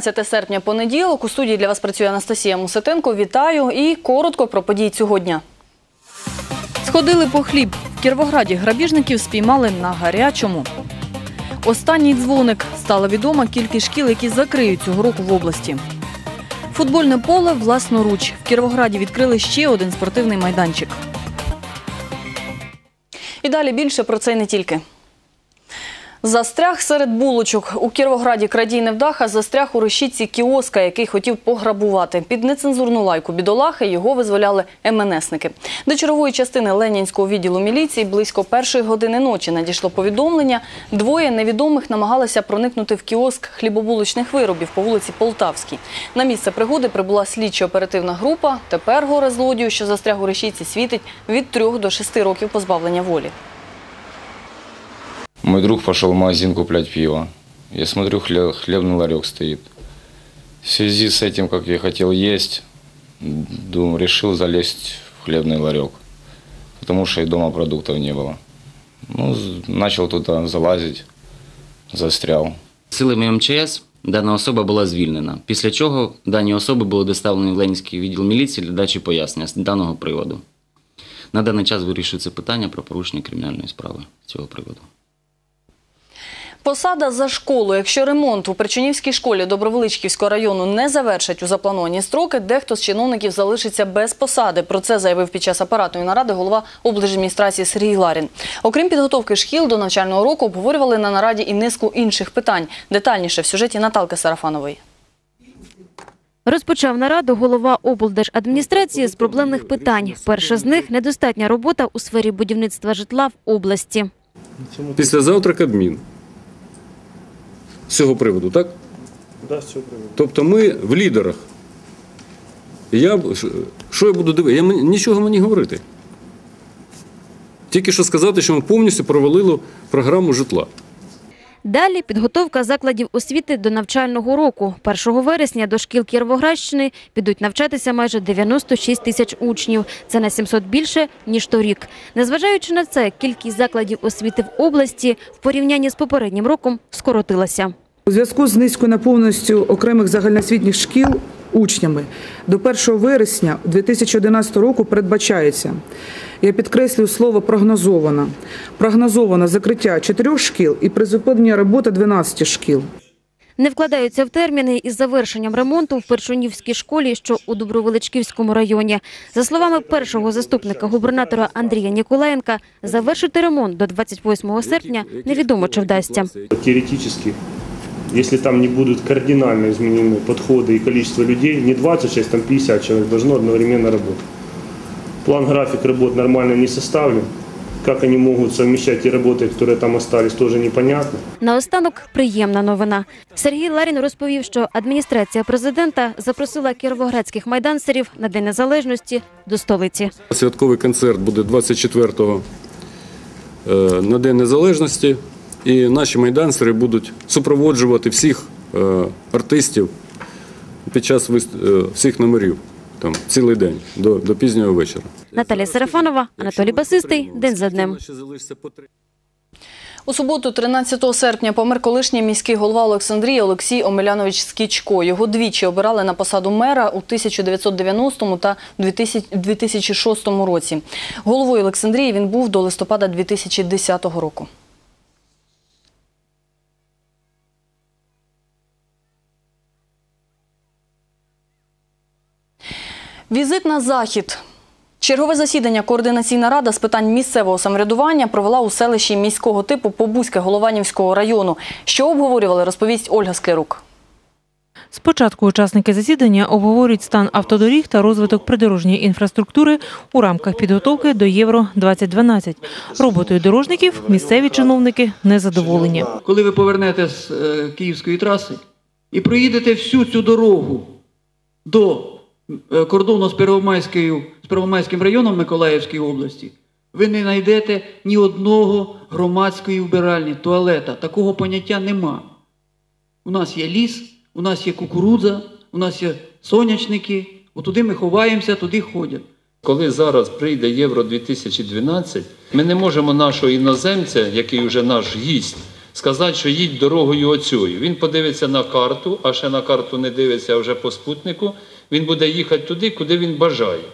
19 серпня понеділок. У студії для вас працює Анастасія Муситенко. Вітаю і коротко про події цього дня. Сходили по хліб. В Кіровограді грабіжників спіймали на гарячому. Останній дзвоник. Стала відома кількість шкіл, які закриють цього року в області. Футбольне поле власноруч. В Кіровограді відкрили ще один спортивний майданчик. І далі більше про це не тільки. Застряг серед булочок. У Кіровограді крадій невдаха застряг у решітці кіоска, який хотів пограбувати. Під нецензурну лайку бідолахи його визволяли МНСники. До чергової частини Ленінського відділу міліції близько першої години ночі надійшло повідомлення. Двоє невідомих намагалися проникнути в кіоск хлібобулочних виробів по вулиці Полтавській. На місце пригоди прибула слідчо-оперативна група. Тепер горе злодію, що застряг у решітці, світить від 3 до 6 років позбавлення волі. Мой друг пошел в магазин куплять пиво. Я смотрю, хле- хлебный ларек стоит. В связи с этим, как я хотел есть, думаю, решил залезть в хлебный ларек, потому что и дома продуктов не было. Ну, з- начал туда залазить, застрял. Силами МЧС дана особа була звільнена, після чого дані особи були доставлені в Ленінський відділ міліції для дачі пояснення з даного приводу. На даний час вирішується питання про порушення кримінальної справи з цього приводу. Посада за школу. Якщо ремонт у Причинівській школі Добровеличківського району не завершать у заплановані строки, дехто з чиновників залишиться без посади. Про це заявив під час апаратної наради голова облдержадміністрації Сергій Ларін. Окрім підготовки шкіл до навчального року, обговорювали на нараді і низку інших питань. Детальніше в сюжеті Наталки Сарафанової. Розпочав нараду голова облдержадміністрації з проблемних питань. Перше з них – недостатня робота у сфері будівництва житла в області. Післязавтра Кабмін. З цього приводу, так? Да, з цього приводу. Тобто ми в лідерах. Я, що я буду дивитися? Я нічого мені говорити. Тільки що сказати, що ми повністю провалили програму житла. Далі – підготовка закладів освіти до навчального року. 1 вересня до шкіл Кіровоградщини підуть навчатися майже 96 тисяч учнів. Це на 700 більше, ніж торік. Незважаючи на це, кількість закладів освіти в області в порівнянні з попереднім роком скоротилася. У зв'язку з низькою наповненістю окремих загальноосвітніх шкіл учнями до 1 вересня 2011 року передбачається, я підкреслюю слово прогнозовано, прогнозовано закриття чотирьох шкіл і призупинення роботи 12 шкіл. Не вкладаються в терміни із завершенням ремонту в Першунівській школі, що у Добровеличківському районі. За словами першого заступника губернатора Андрія Ніколаєнка, завершити ремонт до 28 серпня невідомо чи вдасться. Теоретически, если там не будут кардинально изменены подходы и количество людей, не 26, там 50 человек должно одновременно работать. План график работ нормально не составлен. Как они могут совмещать те работы, которые там остались, тоже непонятно. Наостанок приємна новина. Сергій Ларін розповів, що адміністрація президента запросила кіровоградських майдансерів на День Незалежності до столиці. Святковий концерт буде 24-го е, на День Незалежності. І наші майданцери будуть супроводжувати всіх е, артистів під час е, всіх номерів там, цілий день до, до пізнього вечора. Наталія Сарафанова, Анатолій Басистий. День за днем. У суботу, 13 серпня, помер колишній міський голова Олександрії Олексій Омелянович Скічко. Його двічі обирали на посаду мера у 1990 та 2000 2006 році. Головою Олександрії він був до листопада 2010 року. Візит на захід. Чергове засідання координаційна рада з питань місцевого самоврядування провела у селищі міського типу Побузьке Голованівського району. Що обговорювали, розповість Ольга Склярук. Спочатку учасники засідання обговорюють стан автодоріг та розвиток придорожньої інфраструктури у рамках підготовки до Євро 2012 Роботою дорожників місцеві чиновники незадоволені. коли ви повернете з е, Київської траси і проїдете всю цю дорогу до кордону з Первомайською, з Первомайським районом Миколаївської області, ви не знайдете ні одного громадської вбиральні, туалета. Такого поняття нема. У нас є ліс, у нас є кукурудза, у нас є сонячники, отуди ми ховаємося, туди ходять. Коли зараз прийде Євро 2012, ми не можемо нашого іноземця, який вже наш гість, сказати, що їдь дорогою оцею. Він подивиться на карту, а ще на карту не дивиться а вже по спутнику. Він буде їхати туди, куди він бажає.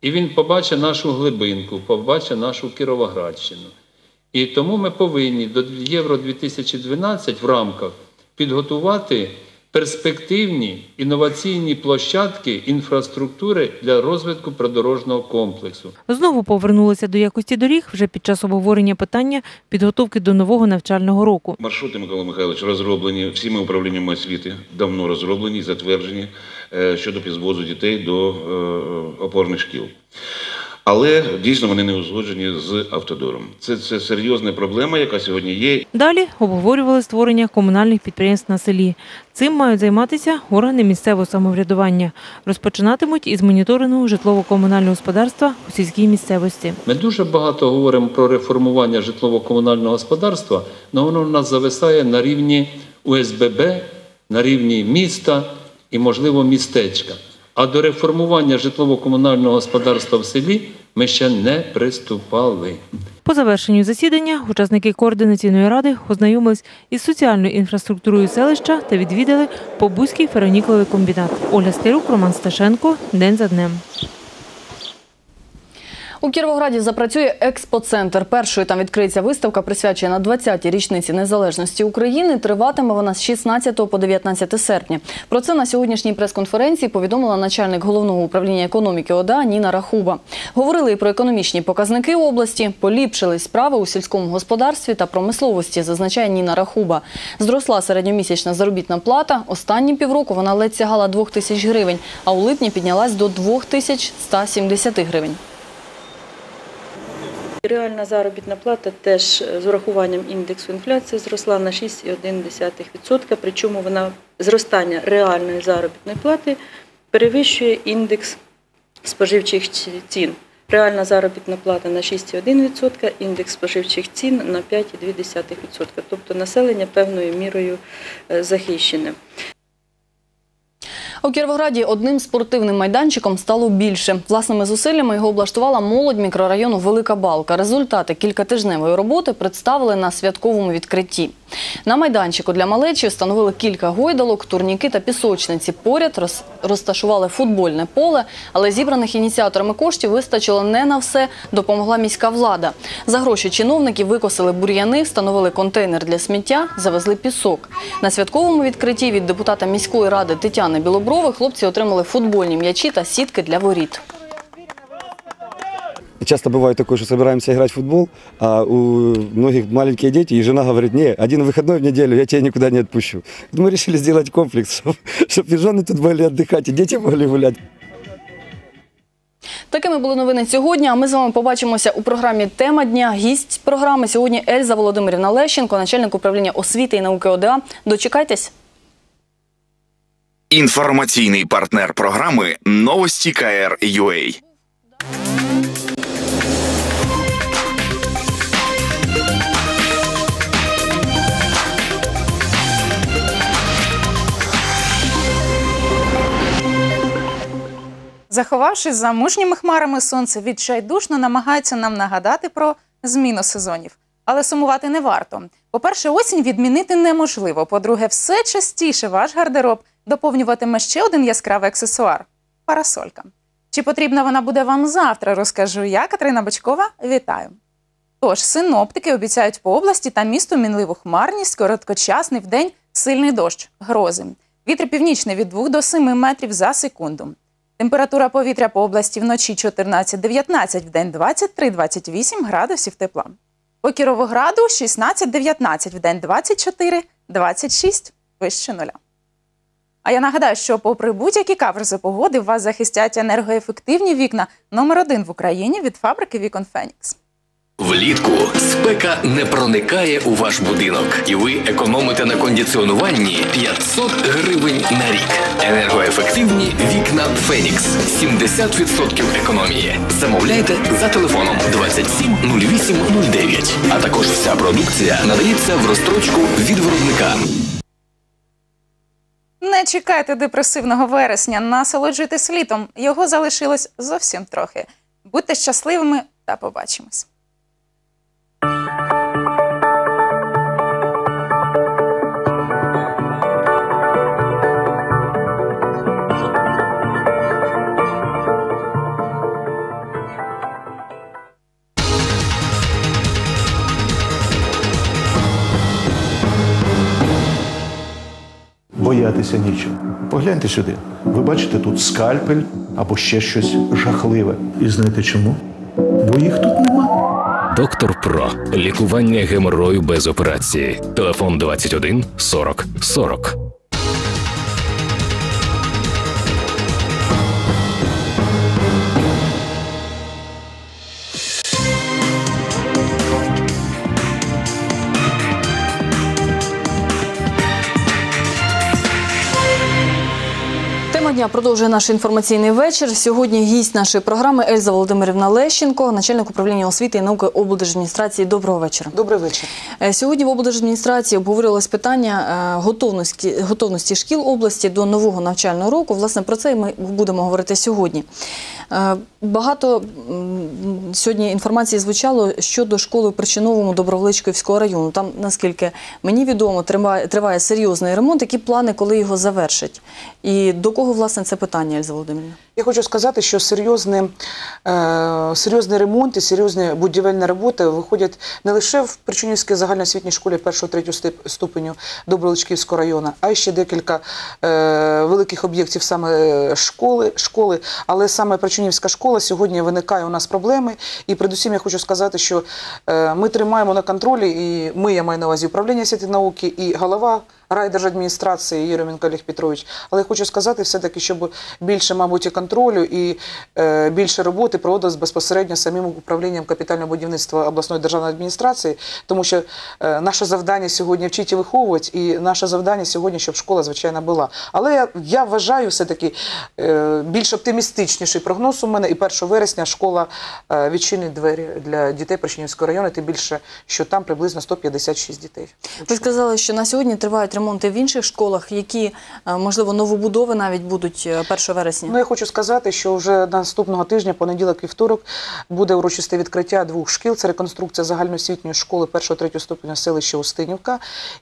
І він побачить нашу глибинку, побачить нашу Кіровоградщину. І тому ми повинні до Євро 2012 в рамках підготувати перспективні інноваційні площадки інфраструктури для розвитку придорожного комплексу. Знову повернулися до якості доріг вже під час обговорення питання підготовки до нового навчального року. Маршрути, Микола Михайлович, розроблені всіми управліннями освіти, давно розроблені і затверджені е, щодо підвозу дітей до е, опорних шкіл. Але дійсно вони не узгоджені з автодором. Це, це серйозна проблема, яка сьогодні є. Далі обговорювали створення комунальних підприємств на селі. Цим мають займатися органи місцевого самоврядування. Розпочинатимуть із моніторингу житлово-комунального господарства у сільській місцевості. Ми дуже багато говоримо про реформування житлово-комунального господарства, але воно в нас зависає на рівні УСББ, на рівні міста і, можливо, містечка. А до реформування житлово-комунального господарства в селі ми ще не приступали. По завершенню засідання учасники координаційної ради ознайомились із соціальною інфраструктурою селища та відвідали Побузький фероніковий комбінат. Оля Стерук, Роман Сташенко. День за днем. У Кіровограді запрацює експоцентр. Першою там відкриється виставка, присвячена 20-й річниці незалежності України. Триватиме вона з 16 по 19 серпня. Про це на сьогоднішній прес-конференції повідомила начальник головного управління економіки ОДА Ніна Рахуба. Говорили і про економічні показники області, поліпшили справи у сільському господарстві та промисловості, зазначає Ніна Рахуба. Зросла середньомісячна заробітна плата. Останні півроку вона ледь сягала 2 тисяч гривень, а у липні піднялась до 2170 гривень. Реальна заробітна плата теж з урахуванням індексу інфляції зросла на 6,1%, причому вона зростання реальної заробітної плати перевищує індекс споживчих цін. Реальна заробітна плата на 6,1%, індекс споживчих цін на 5,2%. Тобто населення певною мірою е, захищене. У Кіровограді одним спортивним майданчиком стало більше. Власними зусиллями його облаштувала молодь мікрорайону Велика Балка. Результати кількатижневої роботи представили на святковому відкритті. На майданчику для малечі встановили кілька гойдалок, турніки та пісочниці. Поряд розташували футбольне поле, але зібраних ініціаторами коштів вистачило не на все, допомогла міська влада. За гроші чиновників викосили бур'яни, встановили контейнер для сміття, завезли пісок. На святковому відкритті від депутата міської ради Тетяни Білоброви хлопці отримали футбольні м'ячі та сітки для воріт. Часто бывает такое, что собираемся играть в футбол, а у многих маленькие дети, и жена говорит, не, один выходной в неделю, я тебя никуда не отпущу. Мы решили сделать комплекс, чтобы и жены тут были отдыхать, и дети могли гулять. Такими були новини сьогодні. А ми з вами побачимося у програмі Тема дня. Гість програми сьогодні Ельза Володимирівна Лещенко, начальник управління освіти і науки ОДА. Дочекайтесь. Інформаційний партнер програми Новості КР КР.UA. Заховавшись за мужніми хмарами сонце, відчайдушно намагається нам нагадати про зміну сезонів. Але сумувати не варто. По-перше, осінь відмінити неможливо. По-друге, все частіше ваш гардероб доповнюватиме ще один яскравий аксесуар парасолька. Чи потрібна вона буде вам завтра, розкажу я, Катерина Бочкова. Вітаю! Тож, синоптики обіцяють по області та місту мінливу хмарність, короткочасний вдень сильний дощ, грози. Вітер північний від 2 до 7 метрів за секунду. Температура повітря по області вночі 14-19, вдень 23-28 градусів тепла. По Кіровограду 16-19, вдень 24-26 вище нуля. А я нагадаю, що попри будь-які каверзи погоди, вас захистять енергоефективні вікна номер один в Україні від фабрики Вікон Фенікс. Влітку спека не проникає у ваш будинок, і ви економите на кондиціонуванні 500 гривень на рік. Енергоефективні вікна Фенікс 70% економії. Замовляйте за телефоном 27 08 09. А також вся продукція надається в розстрочку від виробника. Не чекайте депресивного вересня, насолоджуйтесь літом. Його залишилось зовсім трохи. Будьте щасливими та побачимось. Боятися нічого. Погляньте сюди. Ви бачите тут скальпель або ще щось жахливе. І знаєте чому? Бо їх тут нема. Доктор Про лікування геморою без операції. Телефон 21 40 40. Дня продовжує наш інформаційний вечір. Сьогодні гість нашої програми Ельза Володимирівна Лещенко, начальник управління освіти і науки облдержадміністрації. Доброго вечора. Добрий вечір. Е, Сьогодні в облдержадміністрації обговорювалось питання е, готовності, готовності шкіл області до нового навчального року. Власне, про це ми будемо говорити сьогодні. Е, Багато сьогодні інформації звучало щодо школи в Причиновому Добровличківського району. Там, наскільки мені відомо, триває, серйозний ремонт. Які плани, коли його завершать? І до кого, власне, це питання, Ельза Володимирівна? Я хочу сказати, що серйозний, е, серйозний ремонт і серйозні будівельні роботи виходять не лише в Причинівській загальноосвітній школі 1-3 ступеню Доброличківського району, а й ще декілька е, великих об'єктів саме школи. Але саме Причинівська школа сьогодні виникає у нас проблеми. І передусім я хочу сказати, що е, ми тримаємо на контролі, і ми, я маю на увазі управління освіти науки, і голова райдержадміністрації Єременко Олег Петрович. Але я хочу сказати все-таки, щоб більше, мабуть, і контролю і е, більше роботи проводилось безпосередньо самим управлінням капітального будівництва обласної державної адміністрації, тому що е, наше завдання сьогодні вчити і виховувати, і наше завдання сьогодні, щоб школа, звичайно, була. Але я, я вважаю все-таки е, більш оптимістичніший прогноз у мене. І 1 вересня школа е, відчинить двері для дітей Причинівського району, тим більше, що там приблизно 156 дітей. Ви сказали, що на сьогодні тривають ремонти в інших школах, які, е, можливо, новобудови навіть будуть е, 1 вересня. Ну, я хочу сказати, що вже наступного тижня, понеділок вівторок, буде урочисте відкриття двох шкіл. Це реконструкція загальноосвітньої школи 1-3 ступеня селища Устинівка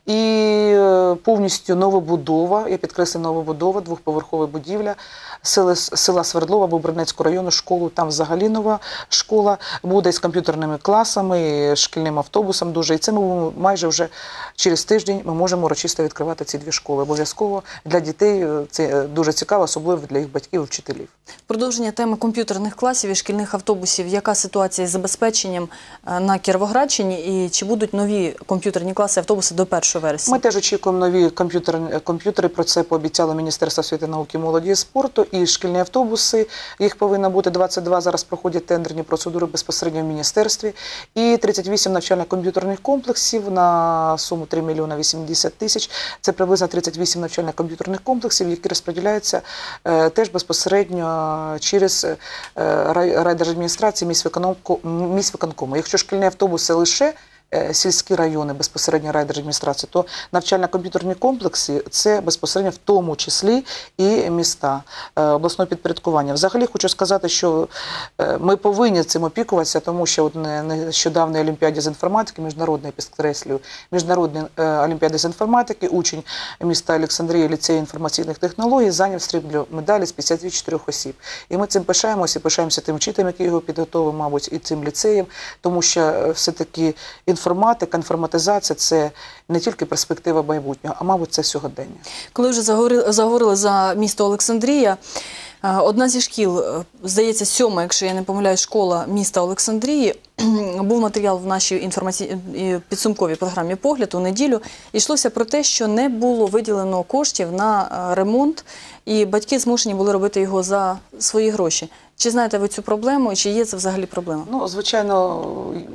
і е, повністю новобудова, я підкреслю новобудова, двохповерхова будівля села, села Свердлова Бобринецького району, школу. Там взагалі нова школа буде з комп'ютерними класами, шкільним автобусом дуже. І це ми майже вже через тиждень ми можемо урочисто відкривати ці дві школи. Обов'язково для дітей е, це е, дуже цікаво, особливо для їх батьків і вчителів. Продовження теми комп'ютерних класів і шкільних автобусів. Яка ситуація із забезпеченням е, на Кіровоградщині і чи будуть нові комп'ютерні класи автобуси до 1 вересня? Ми теж очікуємо нові комп'ютери. комп'ютери. Про це пообіцяло Міністерство освіти, науки, молоді і спорту. І шкільні автобуси. Їх повинно бути 22. Зараз проходять тендерні процедури безпосередньо в міністерстві. І 38 навчально-комп'ютерних комплексів на суму 3 мільйона 80 тисяч. Це приблизно 38 навчально-комп'ютерних комплексів, які розподіляються е, теж безпосередньо через е, рай- райдержадміністрації міськвиконкому. Якщо шкільні автобуси лише сільські райони безпосередньо райдержадміністрації, то навчально-комп'ютерні комплекси це безпосередньо в тому числі і міста е, обласного підпорядкування. Взагалі хочу сказати, що е, ми повинні цим опікуватися, тому що нещодавній олімпіаді з інформатики, міжнародної підкреслюю, міжнародний е, олімпіади з інформатики, учень міста Олександрії ліцею інформаційних технологій зайняв сріблю медалі з 54 осіб. І ми цим пишаємося, пишаємося тим вчителем, який його підготовив, мабуть, і цим ліцеєм, тому що е, все-таки інформатика, інформатизація це не тільки перспектива майбутнього, а мабуть, це сьогодення. Коли вже заговорили, за місто Олександрія, е, одна зі шкіл, е, здається, сьома, якщо я не помиляюсь, школа міста Олександрії, був матеріал в нашій інформаці... підсумковій програмі «Погляд» у неділю. Йшлося про те, що не було виділено коштів на е, ремонт, і батьки змушені були робити його за свої гроші. Чи знаєте ви цю проблему, чи є це взагалі проблема? Ну, звичайно,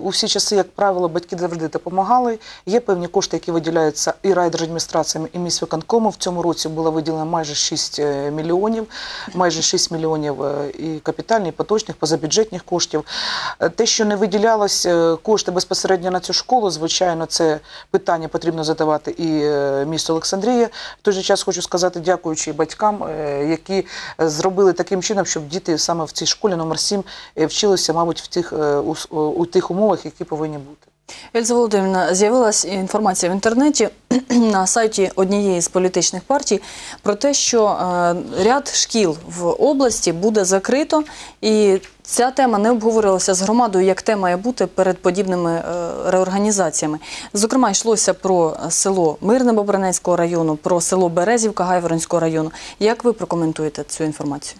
у всі часи, як правило, батьки завжди допомагали. Є певні кошти, які виділяються і райдержадміністраціями, і міськвиконкому. В цьому році було виділено майже 6 е, мільйонів, майже 6 мільйонів е, і капітальних, і поточних, позабюджетних коштів. Те, що не виділялось е, кошти безпосередньо на цю школу, звичайно, це питання потрібно задавати і е, місту Олександрія. В той же час хочу сказати, дякуючи батькам, е, які зробили таким чином, щоб діти саме в цій школі номер 7 е, вчилися, мабуть, в тих, у, у тих умовах, які повинні бути. Ельза Володимирівна, з'явилася інформація в інтернеті на сайті однієї з політичних партій про те, що е, ряд шкіл в області буде закрито, і ця тема не обговорювалася з громадою, як те має бути перед подібними е, реорганізаціями. Зокрема, йшлося про село Мирне Бобринецького району, про село Березівка Гайворонського району. Як ви прокоментуєте цю інформацію?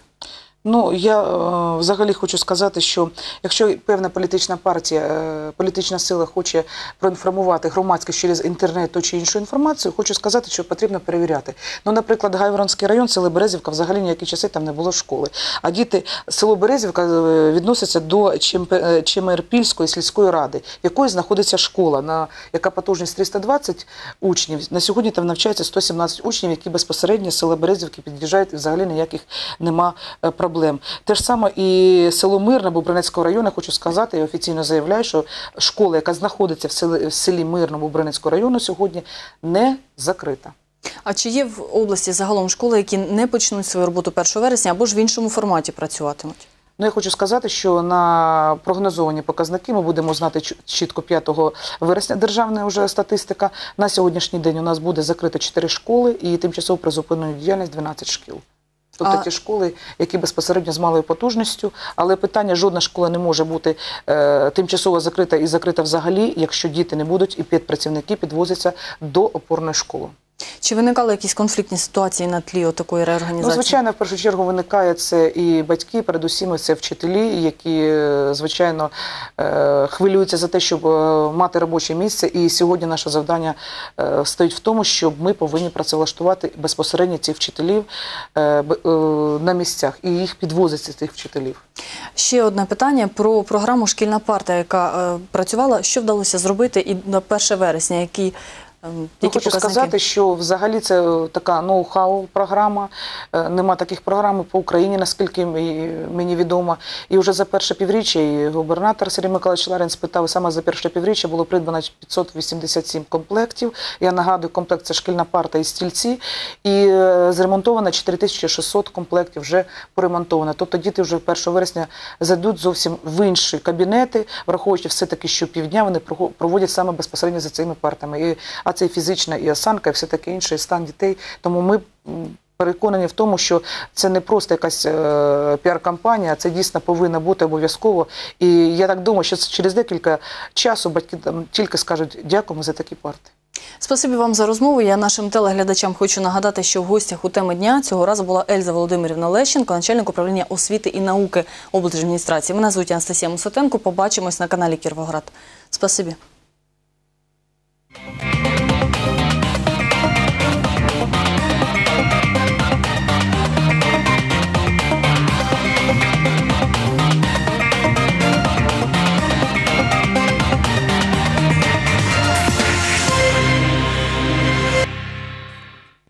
Ну я е, взагалі хочу сказати, що якщо певна політична партія, е, політична сила хоче проінформувати громадськість через інтернет ту чи іншу інформацію, хочу сказати, що потрібно перевіряти. Ну, наприклад, Гайворонський район, село Березівка, взагалі ніякі часи там не було школи. А діти село Березівка е, відноситься до е, Чемерпільської сільської ради, в якої знаходиться школа, на яка потужність 320 учнів. На сьогодні там навчається 117 учнів, які безпосередньо з Березівки під'їжджають, і взагалі ніяких нема е, проблем. Те ж саме і село Мирне Бобринецького району, хочу сказати, я офіційно заявляю, що школа, яка знаходиться в селі, в селі Мирне Бобринецького району, сьогодні не закрита. А чи є в області загалом школи, які не почнуть свою роботу 1 вересня або ж в іншому форматі працюватимуть? Ну, я хочу сказати, що на прогнозовані показники ми будемо знати чітко 5 вересня державна вже статистика. На сьогоднішній день у нас буде закрито 4 школи і тимчасово призупинено діяльність 12 шкіл. Тобто А- ті школи, які безпосередньо з малою потужністю, але питання жодна школа не може бути е, тимчасово закрита і закрита взагалі, якщо діти не будуть і підпрацівники підвозяться до опорної школи. Чи виникали якісь конфліктні ситуації на тлі такої реорганізації? Ну, звичайно, в першу чергу виникає це і батьки, передусім це вчителі, які, е, звичайно, е, хвилюються за те, щоб е, мати робоче місце. І сьогодні наше завдання стоїть в тому, щоб ми повинні працевлаштувати безпосередньо цих вчителів на місцях і їх підвозити цих вчителів. Ще одне питання про програму Шкільна парта, яка працювала. Що вдалося зробити і на 1 вересня, які, е, Ну, хочу показники? сказати, що взагалі це така ноу-хау програма. Е, Нема таких програм по Україні, наскільки мені- відомо. І вже за перше півріччя і губернатор Сергій Миколаївич Ларин спитав, саме за перше півріччя було придбано 587 комплектів. Я нагадую, комплект це шкільна парта і стільці. І е, зремонтовано 4600 комплектів вже поремонтовано. Тобто діти вже 1 вересня зайдуть зовсім в інші кабінети, враховуючи все-таки, що півдня вони проводять саме безпосередньо за цими партами. І, а це і фізична, і осанка, і все таке інше, і стан дітей. Тому ми. Переконані в тому, що це не просто якась е, піар-кампанія, це дійсно повинно бути обов'язково. І я так думаю, що через декілька часу батьки там тільки скажуть дякуємо за такі парти. Спасибі вам за розмову. Я нашим телеглядачам хочу нагадати, що в гостях у теми дня цього разу була Ельза Володимирівна Лещенко, начальник управління освіти і науки облдержадміністрації. Мене звуть Анастасія Мусатенко. Побачимось на каналі Кіровоград. Спасибі.